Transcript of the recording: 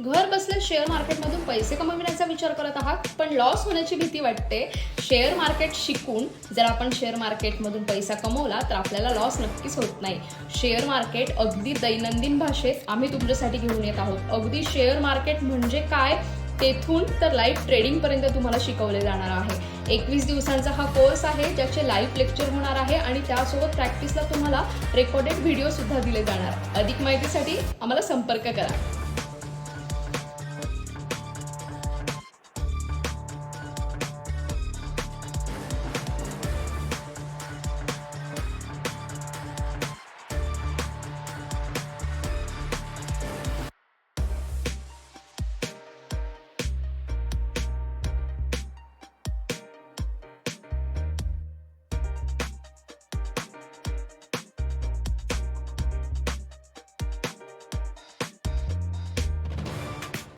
घर बसल्या शेअर मार्केटमधून पैसे कमविण्याचा विचार करत आहात पण लॉस होण्याची भीती वाटते. शेअर मार्केट शिकून जर आपण शेअर मार्केटमधून पैसा कमवला तर आपल्याला लॉस नक्कीच होत नाही. शेअर मार्केट अगदी दैनंदिन भाषेत आम्ही तुमच्यासाठी घेऊन येत आहोत. अगदी शेअर मार्केट म्हणजे काय? तेथून तर लाईव्ह ट्रेडिंगपर्यंत तुम्हाला शिकवले जाणार आहे. एकवीस दिवसांचा हा कोर्स आहे ज्याचे लाईव्ह लेक्चर होणार आहे आणि त्यासोबत प्रॅक्टिसला तुम्हाला रेकॉर्डेड व्हिडिओ सुद्धा दिले जाणार. अधिक माहितीसाठी आम्हाला संपर्क करा.